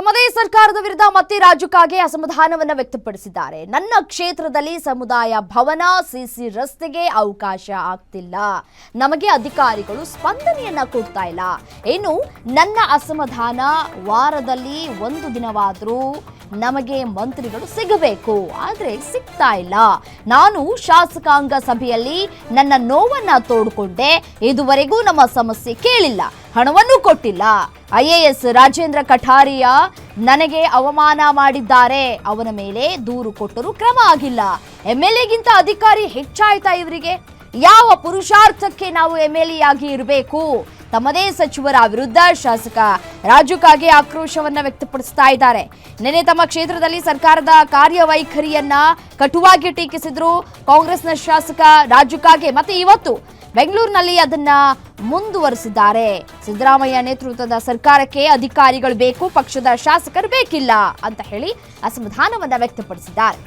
ತಮ್ಮದೇ ಸರ್ಕಾರದ ವಿರುದ್ಧ ಮತ್ತೆ ರಾಜ್ಯಕ್ಕಾಗಿ ಅಸಮಾಧಾನವನ್ನು ವ್ಯಕ್ತಪಡಿಸಿದ್ದಾರೆ. ನನ್ನ ಕ್ಷೇತ್ರದಲ್ಲಿ ಸಮುದಾಯ ಭವನ, ಸಿಸಿ ರಸ್ತೆಗೆ ಅವಕಾಶ ಆಗ್ತಿಲ್ಲ. ನಮಗೆ ಅಧಿಕಾರಿಗಳು ಸ್ಪಂದನೆಯನ್ನ ಕೊಡ್ತಾ ಇಲ್ಲ. ಏನು ನನ್ನ ಅಸಮಾಧಾನ ವಾರದಲ್ಲಿ ಒಂದು ದಿನವಾದರೂ ನಮಗೆ ಮಂತ್ರಿಗಳು ಸಿಗಬೇಕು. ಆದರೆ ಸಿಗ್ತಾ ಇಲ್ಲ. ನಾನು ಶಾಸಕಾಂಗ ಸಭೆಯಲ್ಲಿ ನನ್ನ ನೋವನ್ನ ತೋಡ್ಕೊಂಡೆ. ಇದುವರೆಗೂ ನಮ್ಮ ಸಮಸ್ಯೆ ಕೇಳಿಲ್ಲ. ಹಣವನ್ನು ಕೊಟ್ಟಿಲ್ಲ. ಐಎಎಸ್ ರಾಜೇಂದ್ರ ಕಠಾರಿಯ ನನಗೆ ಅವಮಾನ ಮಾಡಿದ್ದಾರೆ. ಅವನ ಮೇಲೆ ದೂರು ಕೊಟ್ಟರೂ ಕ್ರಮ ಆಗಿಲ್ಲ. ಎಂ ಎಲ್ ಎಗಿಂತ ಅಧಿಕಾರಿ ಹೆಚ್ಚಾಯ್ತಾ ಇವರಿಗೆ? ಯಾವ ಪುರುಷಾರ್ಥಕ್ಕೆ ನಾವು ಎಂ ಎಲ್ ಎ ಆಗಿ ಇರಬೇಕು? ತಮ್ಮದೇ ಸಚಿವರ ವಿರುದ್ಧ ಶಾಸಕ ರಾಜು ಕಾಗೆ ಆಕ್ರೋಶವನ್ನ ವ್ಯಕ್ತಪಡಿಸ್ತಾ ಇದ್ದಾರೆ. ನಿನ್ನೆ ತಮ್ಮ ಕ್ಷೇತ್ರದಲ್ಲಿ ಸರ್ಕಾರದ ಕಾರ್ಯವೈಖರಿಯನ್ನ ಕಟುವಾಗಿ ಟೀಕಿಸಿದ್ರು ಕಾಂಗ್ರೆಸ್ನ ಶಾಸಕ ರಾಜು ಕಾಗೆ. ಮತ್ತೆ ಇವತ್ತು ಬೆಂಗಳೂರಿನಲ್ಲಿ ಅದನ್ನ ಮುಂದುವರಿಸಿದ್ದಾರೆ. ಸಿದ್ದರಾಮಯ್ಯ ನೇತೃತ್ವದ ಸರ್ಕಾರಕ್ಕೆ ಅಧಿಕಾರಿಗಳು ಬೇಕು, ಪಕ್ಷದ ಶಾಸಕರು ಬೇಕಿಲ್ಲ ಅಂತ ಹೇಳಿ ಅಸಮಾಧಾನವನ್ನ ವ್ಯಕ್ತಪಡಿಸಿದ್ದಾರೆ.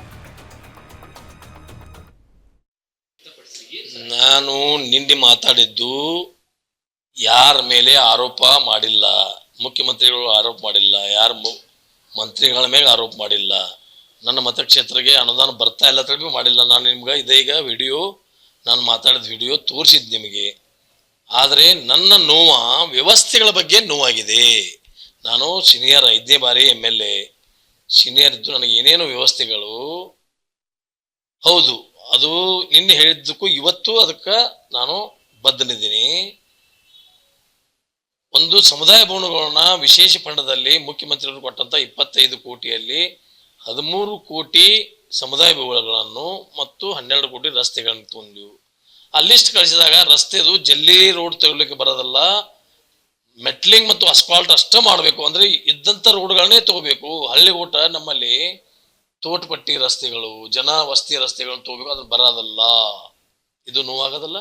ನಾನು ನಿನ್ನೆ ಮಾತಾಡಿದ್ದು ಯಾರ ಮೇಲೆ ಆರೋಪ ಮಾಡಿಲ್ಲ, ಮುಖ್ಯಮಂತ್ರಿಗಳು ಆರೋಪ ಮಾಡಿಲ್ಲ, ಯಾರ ಮಂತ್ರಿಗಳ ಮೇಲೆ ಆರೋಪ ಮಾಡಿಲ್ಲ, ನನ್ನ ಮತಕ್ಷೇತ್ರಕ್ಕೆ ಅನುದಾನ ಬರ್ತಾ ಇಲ್ಲ ಹೇಳಿ ಮಾಡಿಲ್ಲ. ನಾನು ನಿಮ್ಗೆ ಇದೀಗ ವಿಡಿಯೋ, ನಾನು ಮಾತಾಡಿದ ವಿಡಿಯೋ ತೋರಿಸಿದ್ದು ನಿಮಗೆ. ಆದರೆ ನನ್ನ ನೋವ ವ್ಯವಸ್ಥೆಗಳ ಬಗ್ಗೆ ನೋವಾಗಿದೆ. ನಾನು ಸೀನಿಯರ್ ಐದನೇ ಬಾರಿ ಎಂ ಎಲ್ ಎ ಸೀನಿಯರ್ ಇದ್ದು ನನಗೆ ಏನೇನು ವ್ಯವಸ್ಥೆಗಳು. ಹೌದು, ಅದು ನಿನ್ನೆ ಹೇಳಿದ್ದಕ್ಕೂ ಇವತ್ತು ಅದಕ್ಕೆ ನಾನು ಬದ್ಧನಿದ್ದೀನಿ. ಒಂದು ಸಮುದಾಯ ಭವನಗಳನ್ನ ವಿಶೇಷ ಫಂಡದಲ್ಲಿ ಮುಖ್ಯಮಂತ್ರಿಗಳು ಕೊಟ್ಟಂತ ಇಪ್ಪತ್ತೈದು ಕೋಟಿಯಲ್ಲಿ ಹದಿಮೂರು ಕೋಟಿ ಸಮುದಾಯ ಭವನಗಳನ್ನು ಮತ್ತು ಹನ್ನೆರಡು ಕೋಟಿ ರಸ್ತೆಗಳನ್ನು ತಂದೆವು. ಆ ಲಿಸ್ಟ್ ಕಳಿಸಿದಾಗ ರಸ್ತೆದು ಜಲ್ಲಿ ರೋಡ್ ತೆಗೊಳ್ಳಿಕ್ಕೆ ಬರೋದಲ್ಲ, ಮೆಟ್ಲಿಂಗ್ ಮತ್ತು ಅಸ್ಫಾಲ್ಟ್ ಅಷ್ಟೇ ಮಾಡಬೇಕು. ಅಂದ್ರೆ ಇದ್ದಂಥ ರೋಡ್ಗಳನ್ನೇ ತಗೋಬೇಕು. ಹಳ್ಳಿ ಊಟ ನಮ್ಮಲ್ಲಿ ತೋಟಪಟ್ಟಿ ರಸ್ತೆಗಳು, ಜನ ವಸ್ತಿ ರಸ್ತೆಗಳನ್ನು ತಗೋಬೇಕು, ಅದು ಬರೋದಲ್ಲ. ಇದು ನೋವಾಗೋದಲ್ಲ?